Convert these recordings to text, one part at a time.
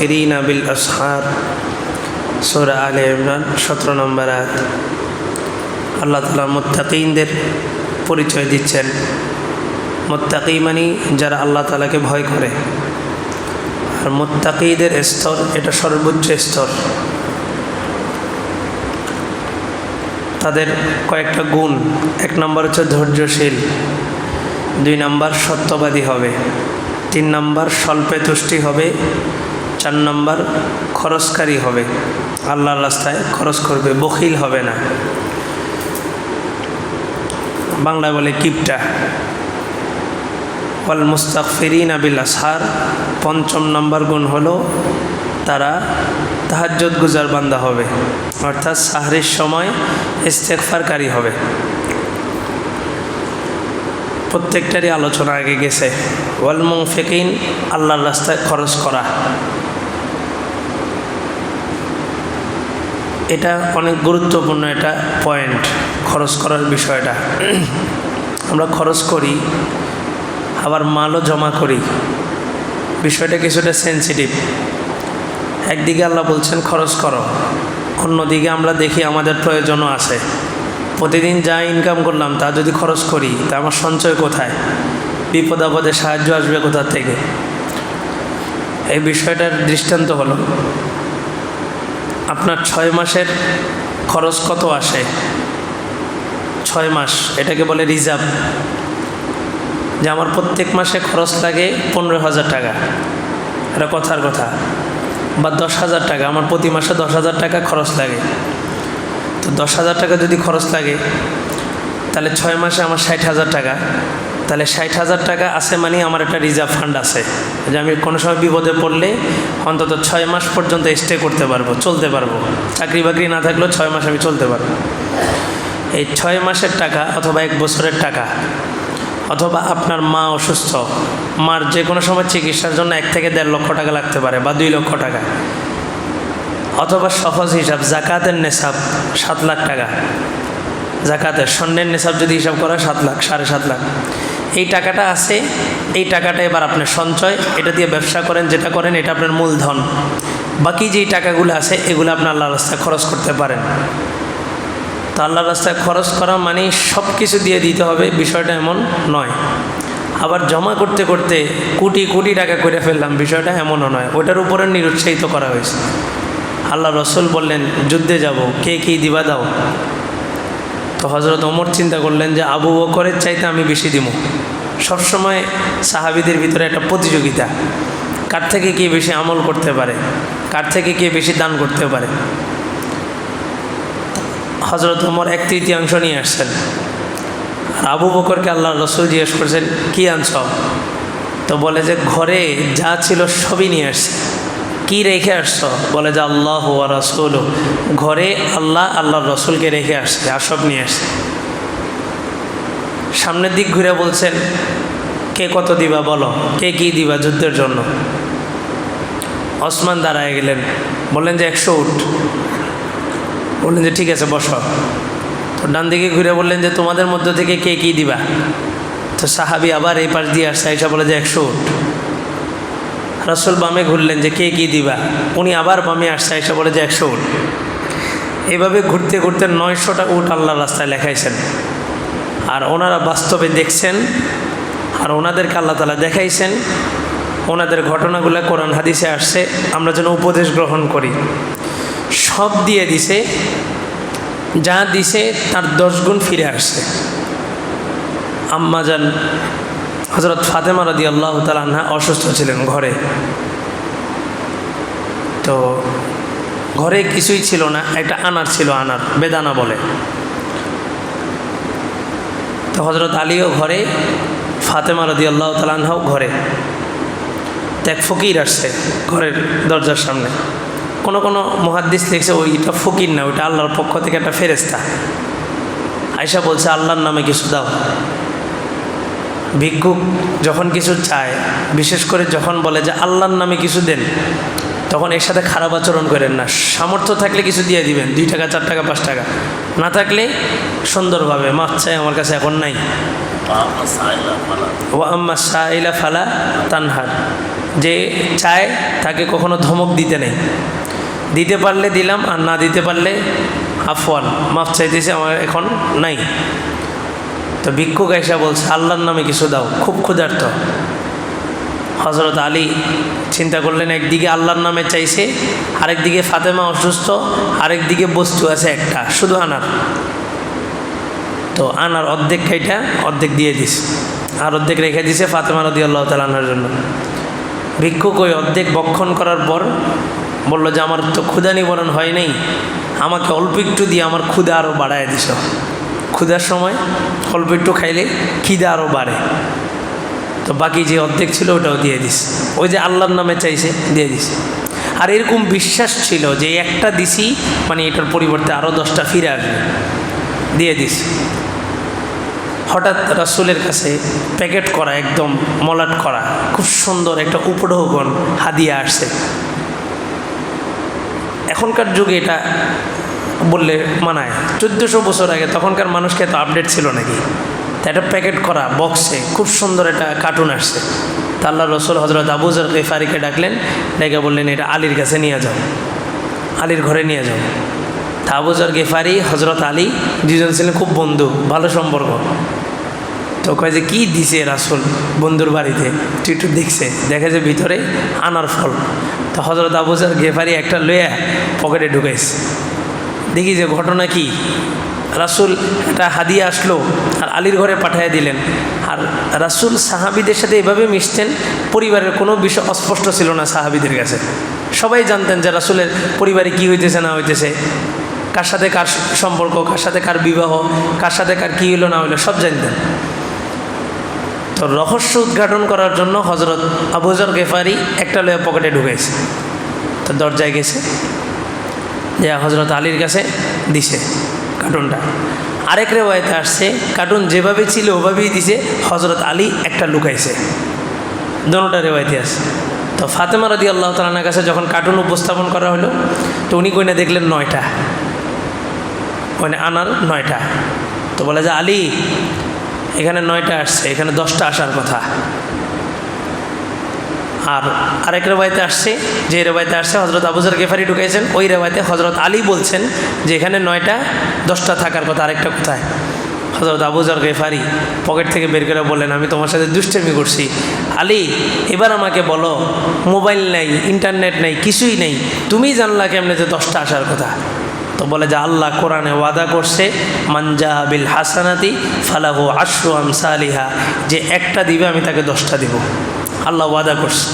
মুস্তাখিরিন আবিল আসহার। সোরা আলে ইমরান, সতেরো নম্বর আয়াত। আল্লাহ তালা মোত্তাকিনদের পরিচয় দিচ্ছেন। মোত্তাকি মানে যারা আল্লাহ তালাকে ভয় করে। আর মোত্তাকিদের স্তর, এটা সর্বোচ্চ স্তর। তাদের কয়েকটা গুণ, এক নম্বর হচ্ছে ধৈর্যশীল, দুই নম্বর সত্যবাদী হবে, তিন নম্বর স্বল্পে তুষ্টি হবে চার নম্বর, খরচকারী হবে। আল্লাহর রাস্তায় খরচ করবে, বখিল হবে না। বাংলা বলে কিপটা। ওয়াল মুস্তাকফিরিন আবিল আসহার। পঞ্চম নম্বর গুণ হলো তারা তাহাজ্জত গুজার বান্দা হবে। অর্থাৎ সাহরির সময় ইস্তেকফারকারী হবে। প্রত্যেকটারই আলোচনা আগে গেছে। ওয়াল মুংফিকিন আল্লাহর রাস্তায় খরচ করা। এটা অনেক গুরুত্বপূর্ণ একটা পয়েন্ট খরচ করার বিষয়টা। আমরা খরচ করি, আবার মালও জমা করি। বিষয়টা কিছুটা সেন্সিটিভ একদিকে আল্লাহ বলছেন, খরচ করো। অন্যদিকে আমরা দেখি আমাদের প্রয়োজনও আছে। প্রতিদিন যা ইনকাম করলাম, তা যদি খরচ করি, তা আমার সঞ্চয় কোথায়? বিপদ আপদে সাহায্য আসবে কোথা থেকে? এই বিষয়টার দৃষ্টান্ত হলো। আপনার ছয় মাসের খরচ কত আসে? ছয় মাস, এটাকে বলে রিজার্ভ। যে আমার প্রত্যেক মাসে খরচ লাগে পনেরো হাজার টাকা। এটা কথার কথা। বা দশ হাজার টাকা, আমার প্রতি মাসে দশ হাজার টাকা খরচ লাগে। তো দশ হাজার টাকা যদি খরচ লাগে, তাহলে ছয় মাসে আমার ষাট হাজার টাকা। তাহলে ষাট হাজার টাকা আছে মানে আমার একটা রিজার্ভ ফান্ড আছে। যে আমি কোনো সময় বিপদে পড়লে অন্তত ছয় মাস পর্যন্ত স্টে করতে পারব, চলতে পারব। চাকরি বাকরি না থাকলেও ছয় মাস আমি চলতে পারব। এই ছয় মাসের টাকা অথবা এক বছরের টাকা অথবা আপনার মা অসুস্থ, মার যে কোনো সময় চিকিৎসার জন্য এক থেকে দেড় লক্ষ টাকা লাগতে পারে বা দুই লক্ষ টাকা। অথবা সহজ হিসাব, জাকাতের নেশাব সাত লাখ টাকা। জাকাতের স্বর্ণের নেশাব যদি হিসাব করা সাত লাখ, সাড়ে সাত লাখ। এই টাকাটা আছে, এই টাকাটা এবার আপনার সঞ্চয়, এটা দিয়ে ব্যবসা করেন, যেটা করেন, এটা আপনার মূলধন। বাকি যেই টাকাগুলো আছে, এগুলো আপনার আল্লাহ রাস্তায় খরচ করতে পারেন। তো আল্লাহ রাস্তায় খরচ করা মানে সব কিছু দিয়ে দিতে হবে, বিষয়টা এমন নয়। আবার জমা করতে করতে কোটি কোটি টাকা করে ফেললাম, বিষয়টা এমনও নয়। ওটার উপরে নিরুৎসাহিত করা হয়েছে। আল্লাহ রসুল বললেন, যুদ্ধে যাব, কে কী দিবা দাও? তো হজরত ওমর চিন্তা করলেন যে আবু বকরের চাইতে আমি বেশি দিব। সবসময় সাহাবিদের ভিতরে একটা প্রতিযোগিতা। কার থেকে কে বেশি আমল করতে পারে? কার থেকে কে বেশি দান করতে পারে? হজরত ওমর এক তৃতীয়াংশ নিয়ে আসছেন। আর আবু বকরকে আল্লাহ রসুল জিজ্ঞেস করছেন, কী আনছ? তো বলে যে, ঘরে যা ছিল সবই নিয়ে আসছে। কি রেখে আসছো? বলে যে আল্লাহ রসুল ঘরে আল্লাহ আল্লাহ রসুলকে রেখে আসছে আর সব নিয়ে আসছে। সামনের দিক ঘুরে বলছেন, কে কত দিবা বলো? কে কি দিবা যুদ্ধের জন্য? ওসমান দাঁড়ায় গেলেন, বললেন যে, একশো উঠ বললেন যে, ঠিক আছে, বসো। তো ডান দিকে ঘুরে বললেন যে, তোমাদের মধ্য থেকে কে কি দিবা? তো সাহাবি আবার এই পাশ দিয়ে আসছে, এসে বলে যে, একশো উঠ রসুল বামে ঘুরলেন যে কে কী দিবা? উনি আবার বামে আসছে, এসে বলে যে একশো উঠ এভাবে ঘুরতে ঘুরতে নয়শোটা উঠ আল্লাহ রাস্তায় লেখাইছেন। আর ওনারা বাস্তবে দেখছেন, আর ওনাদেরকে আল্লাহ তালা দেখাইছেন, ওনাদের ঘটনাগুলো কোরআন হাদিসে আসছে, আমরা যেন উপদেশ গ্রহণ করি। সব দিয়ে দিছে, যা দিছে তার দশ গুণ ফিরে আসছে। আম্মাজান হজরত ফাতেমা রদি আল্লাহ তালাহা অসুস্থ ছিলেন ঘরে। তো ঘরে কিছুই ছিল না, একটা আনার ছিল আনার, বেদানা বলে। তো হজরত আলীও ঘরে, ফাতেমা রদি আল্লাহ তালাহাও ঘরে। এক ফকির আসছে ঘরের দরজার সামনে। কোনো কোনো মহাদ্দিস লিখছে, ওইটা ফকির না, ওইটা আল্লাহর পক্ষ থেকে একটা ফেরেস্তা আয়সা বলছে, আল্লাহর নামে কিছু দাও। ভিক্ষুক যখন কিছু চায়, বিশেষ করে যখন বলে যে আল্লাহর নামে কিছু দেন, তখন এর সাথে খারাপ আচরণ করেন না। সামর্থ্য থাকলে কিছু দিয়ে দিবেন, দুই টাকা, চার টাকা, পাঁচ টাকা। না থাকলে সুন্দরভাবে, মাছ চাই আমার কাছে এখন নাই। ও আম্মা সাইলা ফালা তানহার যে চায়, তাকে কখনো ধমক দিতে নেই। দিতে পারলে দিলাম, আর না দিতে পারলে আফওয়ান, মাফ চাইতেছে, আমার এখন নাই। তো ভিক্ষুক এসে বলছে, আল্লাহর নামে কিছু দাও। খুব ক্ষুধার্ত। হজরত আলী চিন্তা করলেন, একদিকে আল্লাহর নামে চাইছে, আরেকদিকে ফাতেমা অসুস্থ, আরেকদিকে বস্তু আছে একটা, শুধু আনার। তো আনার অর্ধেক খাইটা, অর্ধেক দিয়ে দিস। আর অর্ধেক রেখে দিছে ফাতেমা রদি আল্লাহ তালার জন্য। ভিক্ষুক ওই অর্ধেক বক্ষণ করার পর বলল যে, আমার তো ক্ষুধা নিবারণ হয় নাই, আমাকে অল্প একটু দিয়ে আমার ক্ষুধা আরও বাড়ায় দিস। ক্ষুধার সময় অল্প একটু খাইলে খিদা আরও বাড়ে। তো বাকি যে অর্ধেক ছিল ওটাও দিয়ে দিস। ওই যে আল্লাহর নামে চাইছে, দিয়ে দিস। আর এরকম বিশ্বাস ছিল যে একটা দিছি মানে এটার পরিবর্তে আরও দশটা ফিরে আসবে। দিয়ে দিস। হঠাৎ রাসুলের কাছে প্যাকেট করা, একদম মলাট করা, খুব সুন্দর একটা উপঢৌকন হাদিয়া আসছে। এখনকার যুগে এটা বললে মানায়। চোদ্দোশো বছর আগে তখনকার মানুষকে এত আপডেট ছিল নাকি? তা একটা প্যাকেট করা বক্সে খুব সুন্দর একটা কার্টুন আসছে। তা আল্লাহ রসুল হজরত আবুজর গেফারিকে ডাকলেন, ডেকে বললেন, এটা আলীর কাছে নিয়ে যাও। আলীর ঘরে নিয়ে যাও। তা আবুজর গেফারি হজরত আলী দুজন ছিলেন খুব বন্ধু, ভালো সম্পর্ক। তো কয় যে, কী দিছে রাসুল বন্ধুর বাড়িতে? তুই একটু দেখছে, দেখে যে ভিতরে আনার ফল। তো হজরত আবুজার গেফারি একটা লইয়া পকেটে ঢুকাইছে। দেখি যে ঘটনা কি। রাসুল একটা হাদিয়া আসলো আর আলীর ঘরে পাঠিয়ে দিলেন। আর রাসুল সাহাবিদের সাথে এভাবে মিশতেন, পরিবারের কোনো বিষয় অস্পষ্ট ছিল না সাহাবিদের কাছে। সবাই জানতেন যে রাসুলের পরিবারে কি হইতেছে, না হইতেছে। কার সাথে কার সম্পর্ক, কার সাথে কার বিবাহ, কার সাথে কার কী হইল, না হইল, সব জানতেন। তো রহস্য উদ্ঘাটন করার জন্য হজরত আবুজর গেফারি একটা লয়ে পকেটে ঢুকেছে। তো দরজায় গেছে। যে হজরত আলীর কাছে দিছে কার্টুনটা। আরেক রেওয়ায়তে আসছে, কার্টুন যেভাবে ছিল ওভাবেই দিছে হজরত আলী একটা লুকাইছে। দোনোটা রেওয়ায়তে আসছে তো ফাতেমা রদি আল্লাহ তালার কাছে যখন কার্টুন উপস্থাপন করা হলো, তো উনি কইনা দেখলেন নয়টা। মানে আনার নয়টা। তো বলে যে, আলী, এখানে নয়টা আসছে, এখানে দশটা আসার কথা। আর আরেক রেবাইতে আসছে, যে রেবাইতে আসছে হজরত আবুজার গেফারি ঢুকাইছেন, ওই রেবাইতে হজরত আলী বলছেন যে এখানে নয়টা, দশটা থাকার কথা, আরেকটা কোথায়? হজরত আবুজার গেফারি পকেট থেকে বের করে বললেন, আমি তোমার সাথে দুষ্টেমি করছি। আলী, এবার আমাকে বলো, মোবাইল নেই, ইন্টারনেট নেই, কিছুই নেই, তুমি জানলা কেমনে যে দশটা আসার কথা? তো বলে যে আল্লাহ কোরআনে ওয়াদা করছে মানজা বিল হাসানাতি ফালাহু আশরু আমসালিহা, যে একটা দিবে আমি তাকে দশটা দিব। আল্লাহ ওয়াদা করছে।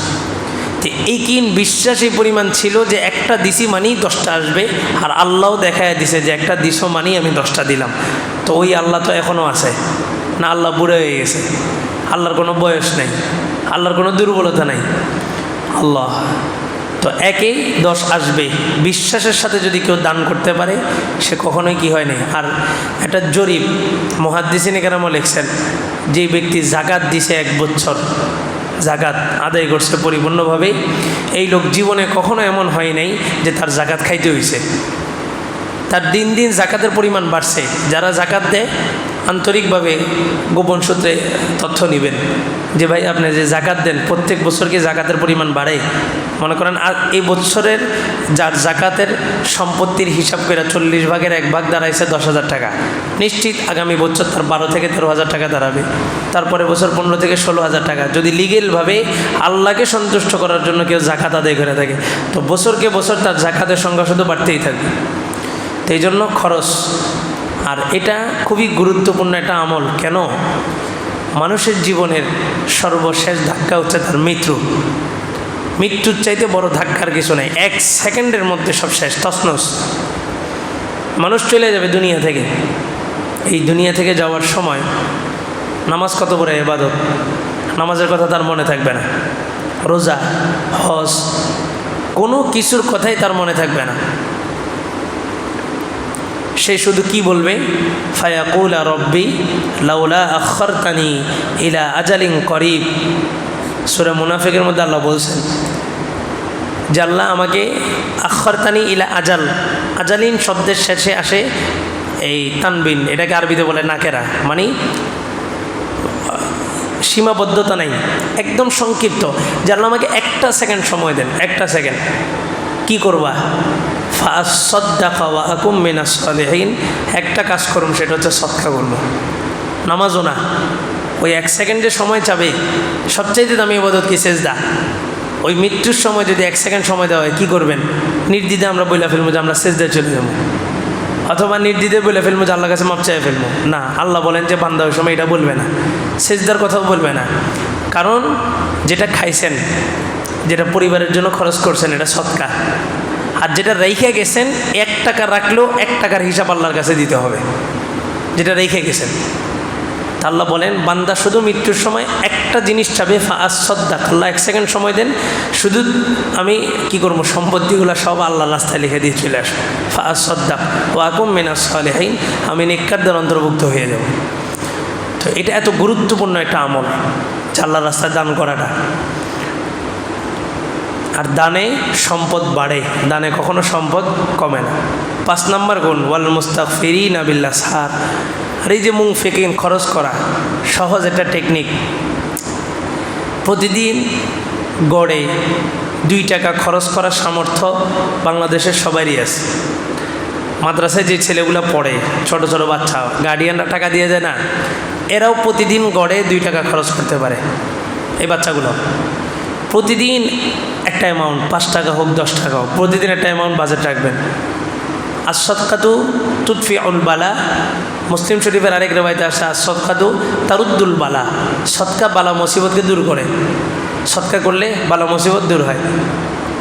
তো এই কিন বিশ্বাস পরিমাণ ছিল যে একটা দিছি মানেই দশটা আসবে, আর আল্লাহও দেখায় দিছে যে একটা দিস মানেই আমি দশটা দিলাম। তো ওই আল্লাহ তো এখনও আছে, না আল্লাহ বুড়ে হয়ে গেছে। আল্লাহর কোনো বয়স নেই, আল্লাহর কোনো দুর্বলতা নেই। আল্লাহ, তো একেই দশ আসবে। বিশ্বাসের সাথে যদি কেউ দান করতে পারে, সে কখনোই কি হয় না আর একটা জরিপ, মহাদ্দিসিনী কেরামও লিখছেন, যে ব্যক্তি জাকাত দিছে এক বছর জাকাত আদায় করছে পরিপূর্ণভাবে। এই লোক জীবনে কখনো এমন হয় নাই যে তার জাকাত খাইতে হয়েছে তার দিন দিন জাকাতের পরিমাণ বাড়ছে। যারা জাকাত দেয় আন্তরিকভাবে গোপন সূত্রে তথ্য নেবেন। যে ভাই আপনি যে জাকাত দেন, প্রত্যেক বছরকে জাকাতের পরিমাণ বাড়ে? মনে করেন, আর এই বছরের যার জাকাতের সম্পত্তির হিসাব করে চল্লিশ ভাগের এক ভাগ দাঁড়াইছে দশ হাজার টাকা। নিশ্চিত আগামী বছর তার বারো থেকে তেরো হাজার টাকা দাঁড়াবে। তারপরে বছর পনেরো থেকে ষোলো হাজার টাকা। যদি লিগেলভাবে আল্লাহকে সন্তুষ্ট করার জন্য কেউ জাকাত আদায় করে থাকে, তো বছরকে বছর তার জাকাতের সংখ্যা শুধু বাড়তেই থাকবে। তো এই জন্য খরচ আর এটা খুবই গুরুত্বপূর্ণ একটা আমল। কেন? মানুষের জীবনের সর্বশেষ ধাক্কা হচ্ছে তার মৃত্যু। মৃত্যুর চাইতে বড় ধাক্কার কিছু নেই। এক সেকেন্ডের মধ্যে সব শেষ তসনস মানুষ চলে যাবে দুনিয়া থেকে। এই দুনিয়া থেকে যাওয়ার সময় নামাজ কত বড় এবাদত নামাজের কথা তার মনে থাকবে না। রোজা, হজ, কোনো কিছুর কথাই তার মনে থাকবে না। সে শুধু কি বলবে? ফায়াকুলা রব্বি লাউলা আখরতানি ইলা আজালিং করিব। সুরা মুনাফিকের মধ্যে আল্লাহ বলছেন যে আল্লাহ আমাকে আখরতানি ইলা আজাল, আজালিন শব্দের শেষে আসে এই তানবিন, এটাকে আরবিতে বলে নাকেরা মানে সীমাবদ্ধতা নাই, একদম সংক্ষিপ্ত। যে আল্লাহ আমাকে একটা সেকেন্ড সময় দেন, একটা সেকেন্ড। কি করবা? ফাসদ্দা খাওয়া একটা কাজ করুন, সেটা হচ্ছে সৎকা করব নামাজও না। ওই এক সেকেন্ডের সময় চাবে। সবচাইতে দামি ইবাদত কি? সেজদা। ওই মৃত্যুর সময় যদি এক সেকেন্ড সময় দেওয়া হয়, কী করবেন? নির্দিদে আমরা বইলা ফেলব যে আমরা সেজদায় চলে যাব। অথবা নির্দিদে বলে ফেলব যে আল্লাহ কাছে মাপ চাই ফেলব। না, আল্লাহ বলেন যে বান্দা ওই সময় এটা বলবে না। সেজদার কথাও বলবে না। কারণ যেটা খাইছেন, যেটা পরিবারের জন্য খরচ করছেন, এটা সৎকা। আর যেটা রেখে গেছেন, এক টাকা রাখলেও এক টাকার হিসাব আল্লাহর কাছে দিতে হবে। যেটা রেখে গেছেন। আল্লাহ বলেন, বান্দা শুধু মৃত্যুর সময় একটা জিনিস চাবে সদ্দাক। আল্লাহ এক সেকেন্ড সময় দেন, শুধু আমি কি করব, সম্পত্তিগুলো সব আল্লাহ রাস্তায় লিখে দিয়ে চলে আসব। ফাঁস সদ্দাক ও আকুম মেনাস সালেহাইন আমি নিকারদের অন্তর্ভুক্ত হয়ে যাব। তো এটা এত গুরুত্বপূর্ণ একটা আমল আল্লাহ রাস্তায় দান করাটা। আর দানে সম্পদ বাড়ে। দানে কখনো সম্পদ কমে না। পাঁচ নাম্বার গুণ, ওয়াল মুস্তাফিরি নাবিল্লা সার। আর এই যে মুং ফেকিং, খরচ করা, সহজ একটা টেকনিক প্রতিদিন গড়ে দুই টাকা খরচ করার সামর্থ্য বাংলাদেশের সবারই আছে। মাদ্রাসায় যে ছেলেগুলো পড়ে, ছোট ছোট বাচ্চা গার্ডিয়ানরা টাকা দিয়ে যায় না, এরাও প্রতিদিন গড়ে দুই টাকা খরচ করতে পারে। এই বাচ্চাগুলো প্রতিদিন একটা অ্যামাউন্ট পাঁচ টাকা হোক, দশ টাকা হোক, প্রতিদিন একটা অ্যামাউন্ট বাজেট রাখবেন। আর সৎকাতু তুৎফি উল বালা। মুসলিম শরীফের আরেক রেবাইতে আসে আর সৎকাতু তারুদ্দুল বালা। সৎকা বালা মুসিবতকে দূর করে। সৎকা করলে বালা মুসিবত দূর হয়।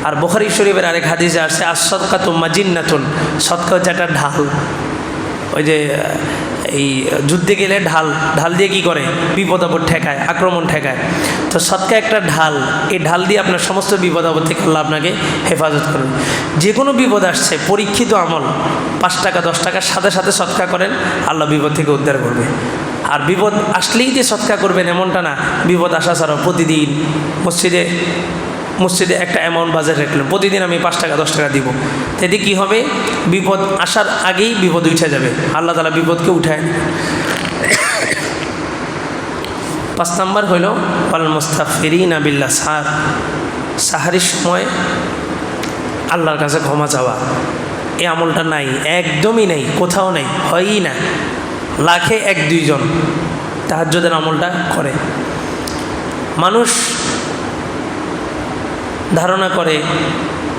আর বখারি শরীফের আরেক হাদিসে আসছে আর সৎকাতু মাজিন্নাতুন। সৎকা হচ্ছে একটা ঢাল। ওই যে এই যুদ্ধে গেলে ঢাল ঢাল দিয়ে কি করে? বিপদ আপদ ঠেকায়, আক্রমণ ঠেকায়। তো সৎকা একটা ঢাল, এই ঢাল দিয়ে আপনার সমস্ত বিপদ আপদ থেকে আল্লাহ আপনাকে হেফাজত করবে যে কোনো বিপদ আসছে, পরীক্ষিত আমল, পাঁচ টাকা, দশ টাকার সাথে সাথে সৎকা করেন, আল্লাহ বিপদ থেকে উদ্ধার করবে। আর বিপদ আসলেই যে সৎকা করবেন এমনটা না, বিপদ আসা ছাড়াও প্রতিদিন মসজিদে মসজিদে একটা অ্যামাউন্ট বাজার রাখলেন। প্রতিদিন আমি পাঁচ টাকা, দশ টাকা দিব। এতে কী হবে? বিপদ আসার আগেই বিপদ উঠে যাবে। আল্লাহ তালা বিপদকে উঠায় পাঁচ নাম্বার হইল আল মুস্তাফিরিন আবিল্লা সার সাহারির সময় আল্লাহর কাছে ক্ষমা চাওয়া। এই আমলটা নাই, একদমই নেই, কোথাও নেই, হয়ই না। লাখে এক দুইজন তাহার তাহাজ্যদের আমলটা করে। মানুষ ধারণা করে,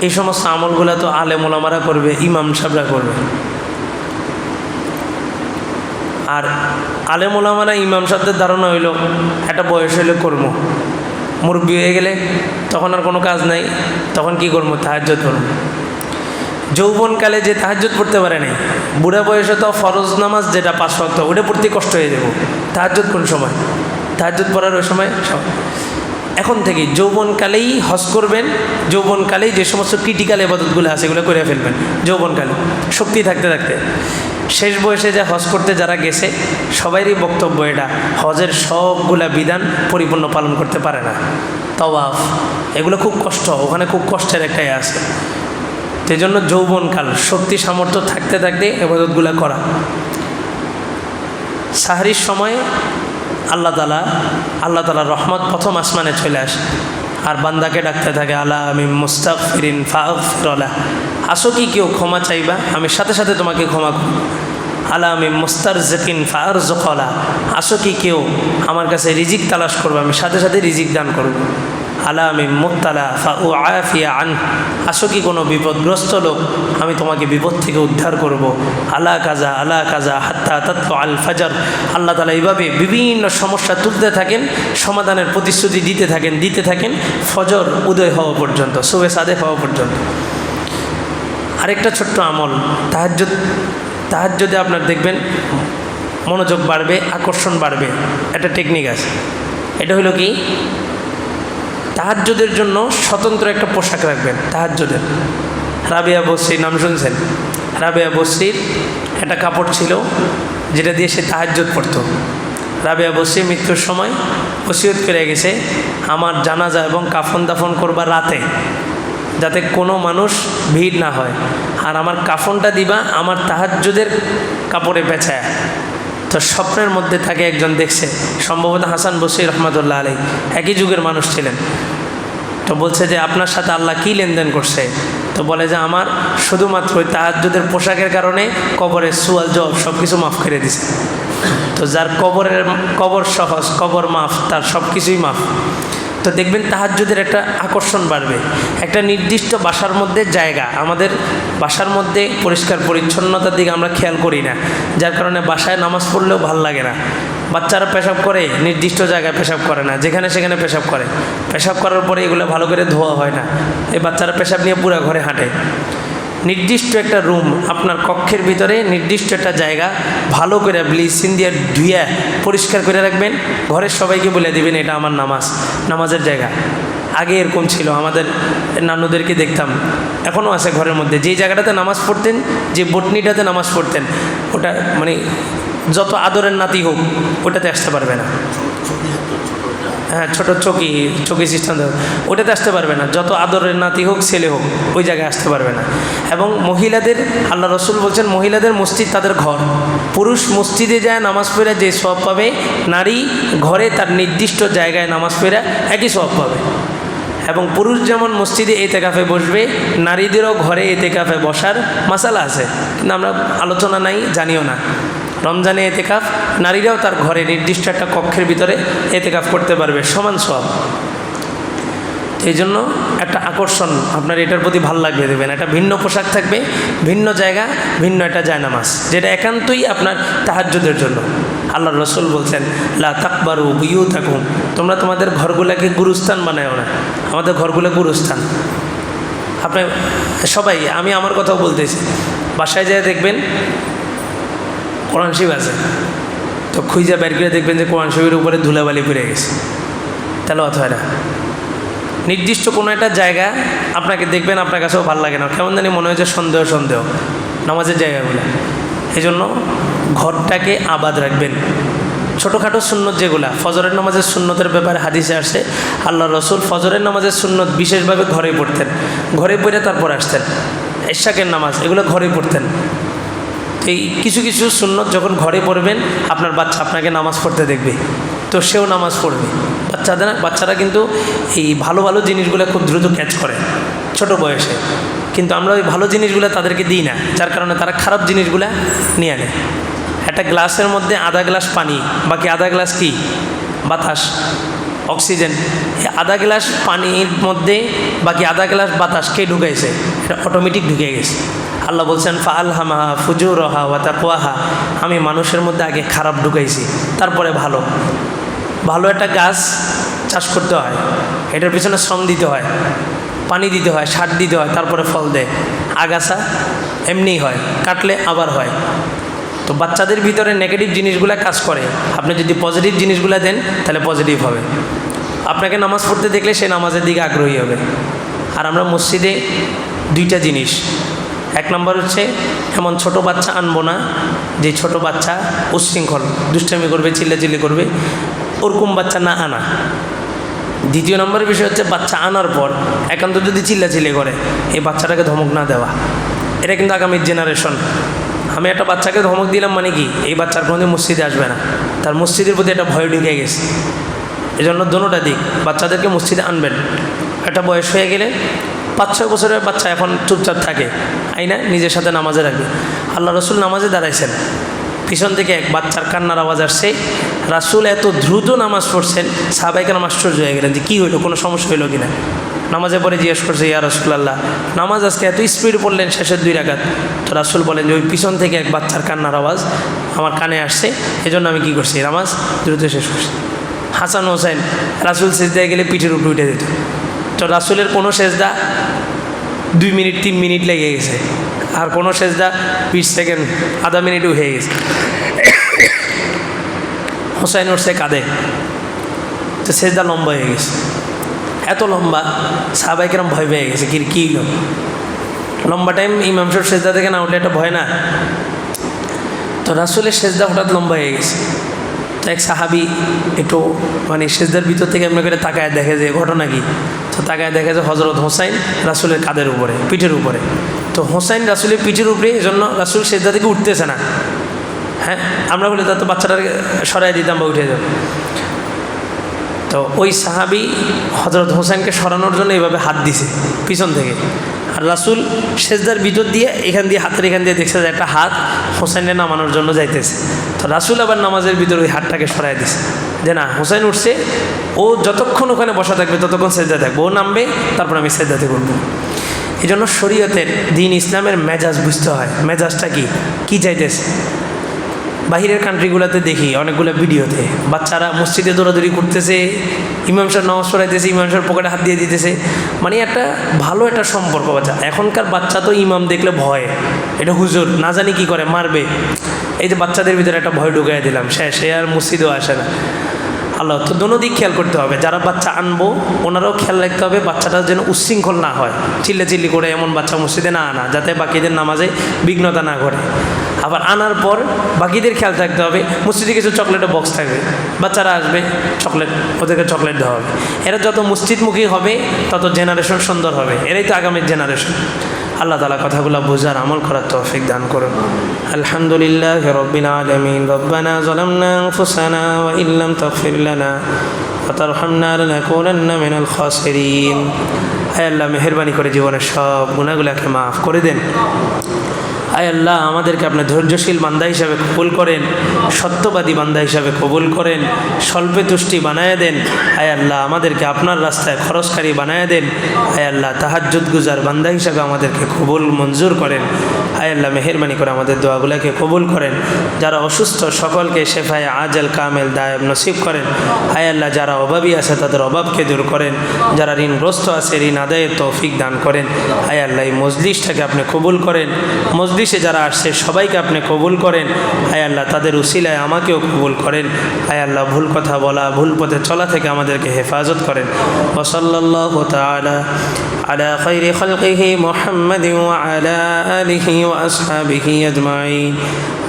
এই সমস্ত আমলগুলো তো আলে মোলামারা করবে, ইমাম সাহেবরা করবে। আর আলে মোলামারা ইমাম সাহেবদের ধারণা হইল, একটা বয়স হইলে করব। মুরব্বী হয়ে গেলে তখন আর কোনো কাজ নাই, তখন কি করব? তাহাজ্জত করব। যৌবনকালে যে তাহাজ্জত পড়তে পারে নাই, বুড়া বয়সে তো ফরজ নামাজ যেটা পাঁচ ওয়াক্ত, ওটা পড়তে কষ্ট হয়ে যাব। তাহাজ্জত কোন সময়? তাহাজ্জত পড়ার ওই সময় সব এখন থেকে যৌবনকালেই হজ করবেন, যৌবনকালেই যে সমস্ত ক্রিটিক্যাল এবাদতগুলো আছে এগুলো করে ফেলবেন, যৌবনকালে, শক্তি থাকতে থাকতে। শেষ বয়সে যে হজ করতে যারা গেছে সবারই বক্তব্য এটা, হজের সবগুলা বিধান পরিপূর্ণ পালন করতে পারে না। তওয়াফ, এগুলো খুব কষ্ট, ওখানে খুব কষ্টের একটাই আছে। সেই জন্য যৌবনকাল, শক্তি, সামর্থ্য থাকতে থাকতে এবাদতগুলো করা। সাহারির সময় আল্লাহ তালা আল্লাহ তালার রহমত প্রথম আসমানে চলে আসে। আর বান্দাকে ডাকতে থাকে আল্লাহ আমি মুস্তাক ফিরিন ফাফরলা আসো কি কেউ ক্ষমা চাইবা? আমি সাথে সাথে তোমাকে ক্ষমা করব। আল্লাহ আমি মুস্তার জকিন ফার জখলা আসো কি কেউ আমার কাছে রিজিক তালাশ করবে? আমি সাথে সাথে রিজিক দান করব। আলা আমি মুক্তালা ফা ও আয়াফিয়া আন। আসো কি কোনো বিপদগ্রস্ত লোক, আমি তোমাকে বিপদ থেকে উদ্ধার করব। আলা কাজা আলা কাজা হাত্তা তত্ত্ব আল ফাজার। আল্লাহ তালা এইভাবে বিভিন্ন সমস্যা তুলতে থাকেন, সমাধানের প্রতিশ্রুতি দিতে থাকেন দিতে থাকেন, ফজর উদয় হওয়া পর্যন্ত শুভে সাদে হওয়া পর্যন্ত। আরেকটা ছোট্ট আমল, তাহাজ্জুদ, তাহাজ্জুদে আপনার দেখবেন মনোযোগ বাড়বে, আকর্ষণ বাড়বে। একটা টেকনিক আছে। এটা হলো কি? তাহাজ্যদের জন্য স্বতন্ত্র একটা পোশাক রাখবেন তাহাজ্যদের রাবিয়া বসরির নাম শুনছেন? রাবিয়া বসরির একটা কাপড় ছিল, যেটা দিয়ে সে তাহাজ্জুদ পড়তো। রাবিয়া বসরি মৃত্যুর সময় ওসিয়ত করে গেছে, আমার জানাজা এবং কাফন দাফন করবার রাতে, যাতে কোনো মানুষ ভিড় না হয়। আর আমার কাফনটা দিবা আমার তাহাজ্জুদের কাপড়ে পেঁচায়। তো স্বপ্নের মধ্যে থাকে একজন দেখছে, সম্ভবত হাসান বসির রহমতুল্লাহ আলী একই যুগের মানুষ ছিলেন। তো বলছে যে, আপনার সাথে আল্লাহ কি লেনদেন করছে? তো বলে যে, আমার শুধুমাত্র ওই তাহাজুদের পোশাকের কারণে কবরের সুয়াল জব সব কিছু মাফ করে দিছে। তো যার কবরের কবর সহজ, কবর মাফ, তার সব কিছুই মাফ। তো দেখবেন তাহাজুদের একটা আকর্ষণ বাড়বে। একটা নির্দিষ্ট বাসার মধ্যে জায়গা, আমাদের বাসার মধ্যে পরিষ্কার পরিচ্ছন্নতার দিকে আমরা খেয়াল করি না। যার কারণে বাসায় নামাজ পড়লেও ভালো লাগে না। বাচ্চারা পেশাব করে, নির্দিষ্ট জায়গায় পেশাব করে না, যেখানে সেখানে পেশাব করে। পেশাব করার পরে এগুলো ভালো করে ধোয়া হয় না। এই বাচ্চারা পেশাব নিয়ে পুরো ঘরে হাঁটে। নির্দিষ্ট একটা রুম আপনার কক্ষের ভিতরে নির্দিষ্ট একটা জায়গা ভালো করে ব্লিচিং দিয়ে ধুয়ে পরিষ্কার করে রাখবেন। ঘরের সবাইকে বলে দিবেন, এটা আমার নামাজ। নামাজের জায়গা। আগে এরকম ছিল, আমাদের নানুদেরকে দেখতাম। এখনও আছে ঘরের মধ্যে। যেই জায়গাটাতে নামাজ পড়তেন, যে বটনিটাতে নামাজ পড়তেন, ওটা মানে যত আদরের নাতি হোক, ওটাতে আসতে পারবে না। হ্যাঁ ছোটো চকি চকি সিস্টেম ওটাতে আসতে পারবে না। যত আদরের নাতি হোক, ছেলে হোক, ওই জায়গায় আসতে পারবে না। এবং মহিলাদের, আল্লাহ রসুল বলছেন, মহিলাদের মসজিদ তাদের ঘর। পুরুষ মসজিদে যায়, নামাজ পড়ে, যে সব পাবে, নারী ঘরে তার নির্দিষ্ট জায়গায় নামাজ পড়ে, একই সব পাবে। এবং পুরুষ যেমন মসজিদে এতে কাফে বসবে, নারীদেরও ঘরে এতে কাফে বসার মশালা আছে। কিন্তু আমরা আলোচনা নাই, জানিও না। রমজানে এতেকাফ, নারীরাও তার ঘরে নির্দিষ্ট একটা কক্ষের ভিতরে এতেকাফ করতে পারবে, সমান সব এই জন্য একটা আকর্ষণ, আপনার এটার প্রতি ভালো লাগবে দেবেন। একটা ভিন্ন পোশাক থাকবে, ভিন্ন জায়গা, ভিন্ন একটা জায়নামাজ, যেটা একান্তই আপনার তাহাজ্যদের জন্য। আল্লাহ রসুল বলছেন, লা তাকবারু বিউ থাকুন তোমরা তোমাদের ঘরগুলোকে গুরুস্থান বানায়ও না। আমাদের ঘরগুলো গুরুস্থান। আপনি সবাই, আমি আমার কথাও বলতেছি। বাসায় যেয়ে দেখবেন কোরআন শিব আছে। তো খুঁজে বের করে দেখবেন যে কোরআন শিবের উপরে ধুলাবালি পড়ে গেছে। তাহলে অত হয় না। নির্দিষ্ট কোনো একটা জায়গা আপনাকে দেখবেন আপনার কাছেও ভালো লাগে না। কেমন জানি মনে হয়েছে সন্দেহ সন্দেহ। নামাজের জায়গাগুলো। এই জন্য ঘরটাকে আবাদ রাখবেন। ছোটোখাটো সুন্নত যেগুলা, ফজরের নামাজের সুন্নতের ব্যাপারে হাদিসে আসছে আল্লাহ রসুল ফজরের নামাজের সুন্নত বিশেষভাবে ঘরে পড়তেন। ঘরে পড়ে তারপর আসতেন। এশাকের নামাজ, এগুলো ঘরে পড়তেন। এই কিছু কিছু সুন্নত যখন ঘরে পড়বেন, আপনার বাচ্চা আপনাকে নামাজ পড়তে দেখবে। তো সেও নামাজ পড়বে। বাচ্চাদের, বাচ্চারা কিন্তু এই ভালো ভালো জিনিসগুলো খুব দ্রুত ক্যাচ করে, ছোট বয়সে। কিন্তু আমরা ওই ভালো জিনিসগুলো তাদেরকে দিই না, যার কারণে তারা খারাপ জিনিসগুলো নিয়ে আনে একটা গ্লাসের মধ্যে আধা গ্লাস পানি, বাকি আধা গ্লাস কি? বাতাস, অক্সিজেন। এই আধা গ্লাস পানির মধ্যে বাকি আধা গ্লাস বাতাস কে ঢুকাইছে, এটা অটোমেটিক ঢুকে গেছে। আল্লাহ বলছেন ফাল হামাহা ফুজুর রহা ওয়াতা কোয়াহা আমি মানুষের মধ্যে আগে খারাপ ঢুকাইছি, তারপরে ভালো। ভালো একটা গাছ চাষ করতে হয়, এটার পিছনে শ্রম দিতে হয়, পানি দিতে হয়, সার দিতে হয়, তারপরে ফল দেয়। আগাছা এমনিই হয়, কাটলে আবার হয়। তো বাচ্চাদের ভিতরে নেগেটিভ জিনিসগুলো কাজ করে। আপনি যদি পজিটিভ জিনিসগুলো দেন, তাহলে পজিটিভ হবে। আপনাকে নামাজ পড়তে দেখলে সে নামাজের দিকে আগ্রহী হবে। আর আমরা মসজিদে দুইটা জিনিস এক নম্বর হচ্ছে, এমন ছোট বাচ্চা আনব না, যে ছোট বাচ্চা উচ্ছৃঙ্খল দুষ্টামি করবে, চিল্লাচিল্লি করবে, ওরকম বাচ্চা না আনা। দ্বিতীয় নম্বরের বিষয় হচ্ছে, বাচ্চা আনার পর একান্ত যদি চিল্লাচিল্লি করে, এই বাচ্চাটাকে ধমক না দেওয়া। এটা কিন্তু আগামীর জেনারেশন আমি একটা বাচ্চাকে ধমক দিলাম মানে কি, এই বাচ্চার কোনোদিন মসজিদে আসবে না। তার মসজিদের প্রতি একটা ভয় ঢুকে গেছে। এই জন্য দোনোটা দিক, বাচ্চাদেরকে মসজিদে আনবেন। একটা বয়স হয়ে গেলে পাঁচ ছয় বছরের বাচ্চা এখন চুপচাপ থাকে। আইনা, নিজের সাথে নামাজে রাখবে। আল্লাহ রসুল নামাজে দাঁড়াইছেন। পিছন থেকে এক বাচ্চার কান্নার আওয়াজ আসছে। রাসুল এত দ্রুত নামাজ পড়ছেন সাহাবাইকে নামাজ আশ্চর্য হয়ে গেলেন যে কী হইল, কোনো সমস্যা হইল কিনা? নামাজে পরে জিজ্ঞেস করছে, ইয়া রসুল্লাহ নামাজ আজকে এত স্পিড পড়লেন শেষের দুই রাখাত তো রাসুল বলেন যে, ওই পিছন থেকে এক বাচ্চার কান্নার আওয়াজ আমার কানে আসছে। এজন্য আমি কী করছি? নামাজ দ্রুত শেষ করছি। হাসান হোসেন রাসুল সেজদায় গেলে পিঠের উপরে উঠে দিত তো রাসুলের কোনো সেজদা দুই মিনিট, তিন মিনিট লেগে গেছে। আর কোনো সেজদা বিশ সেকেন্ড, আধা মিনিটও হয়ে গেছে। হোসাইন উঠছে কাঁদে তো সেজদা লম্বা হয়ে গেছে। এত লম্বা সাহাবাইকেরাম ভয় পেয়ে গেছে, কি কী লম্বা টাইম ইমাম সাহেব সেজদা থেকে না উঠলে একটা ভয় না? তো রাসুলের সেজদা হঠাৎ লম্বা হয়ে গেছে। তো এক সাহাবি একটু মানে সেজদার ভিতর থেকে এমনি করে তাকায় দেখে যে ঘটনা কি? তো তাকায় দেখে যে হজরত হোসাইন রাসুলের কাদের উপরে, পিঠের উপরে। তো হোসাইন রাসুলের পিঠের উপরে এই জন্য রাসুল সেজদা থেকে উঠতেছে না। হ্যাঁ? আমরা বলি বলে তো বাচ্চাটাকে সরাই দিতাম বা উঠে যাব তো ওই সাহাবি হজরত হোসেনকে সরানোর জন্য এইভাবে হাত দিছে, পিছন থেকে। আর রাসুল সেজদার ভিতর দিয়ে এখান দিয়ে হাতের এখান দিয়ে দেখছে যে একটা হাত হোসেনে নামানোর জন্য যাইতেছে। তো রাসুল আবার নামাজের ভিতর ওই হাতটাকে সরাই দিছে। যে না, হোসেন উঠছে, ও যতক্ষণ ওখানে বসা থাকবে ততক্ষণ সেজদা থাকবে। ও নামবে, তারপর আমি সেজদাতে করব এই জন্য শরীয়তের দিন ইসলামের মেজাজ বুঝতে হয়। মেজাজটা কি? কী চাইতেছে বাহিরের কান্ট্রিগুলোতে দেখি অনেকগুলো ভিডিওতে। বাচ্চারা মসজিদে দৌড়াদৌড়ি করতেছে, ইমাম সাহেব নামাজ পড়াইতেছে, ইমাম সাহেব পকেটে হাত দিয়ে দিতেছে। মানে একটা ভালো একটা সম্পর্ক বাচ্চা। এখনকার বাচ্চা তো ইমাম দেখলে ভয়। এটা হুজুর না জানি কী করে, মারবে। এই যে বাচ্চাদের ভিতরে একটা ভয় ঢুকাই দিলাম, শেষ। সে আর মসজিদেও আসে না। আল্লাহ, তো দোনো দিক খেয়াল করতে হবে। যারা বাচ্চা আনব, ওনারাও খেয়াল রাখতে হবে বাচ্চাটা যেন উচ্ছৃঙ্খল না হয়। চিল্লে চিল্লি করে এমন বাচ্চা মসজিদে না আনা, যাতে বাকিদের নামাজে বিঘ্নতা না ঘটে। আবার আনার পর বাকিদের খেয়াল থাকতে হবে। মসজিদে কিছু চকলেটের বক্স থাকবে। বাচ্চারা আসবে চকলেট ওদেরকে চকলেট দেওয়া হবে। এরা যত মসজিদমুখী হবে, তত জেনারেশন সুন্দর হবে। এরাই তো আগামীর জেনারেশন আল্লাহ তালা কথাগুলো বোঝার, আমল করার তৌফিক দান করুন। আলহামদুলিল্লাহ রব্বিল আলমিন। মিনাল আল্লাহ, মেহেরবানি করে জীবনের সব গুণাগুলোকে মাফ করে দেন। আয় আল্লাহ, আমাদেরকে আপনার ধৈর্যশীল বান্দা হিসাবে কবুল করেন, সত্যবাদী বান্দা হিসাবে কবুল করেন, স্বল্পে তুষ্টি বানায় দেন। আয় আল্লাহ, আমাদেরকে আপনার রাস্তায় খরচকারী বানায় দেন। আয় আল্লাহ, তাহাজ্জুদ গুজার বান্দা হিসাবে আমাদেরকে কবুল মঞ্জুর করেন। আয় আল্লাহ, মেহরবানি করে আমাদের দোয়াগুলোকে কবুল করেন। যারা অসুস্থ, সকলকে শেফায় আজল কামেল দায়ব নসিব করেন। আয় আল্লাহ, যারা অভাবী আছে, তাদের অভাবকে দূর করেন। যারা ঋণগ্রস্ত আছে, ঋণ আদায়ের তৌফিক দান করেন। আয় আল্লাহ, এই মজলিসটাকে আপনি কবুল করেন। মজলিসে যারা আসছে সবাইকে আপনি কবুল করেন আয় আল্লাহ তাদের উসিলায় আমাকেও কবুল করেন আয় আল্লাহ ভুল কথা বলা ভুল পথে চলা থেকে আমাদেরকে হেফাজত করেন ওসল্লাহ তালা على خير خلقه محمد وعلى آله وأصحابه أجمعين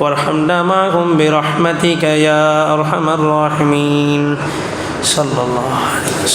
وارحمنا معهم برحمتك يا أرحم الراحمين صلى الله عليه وسلم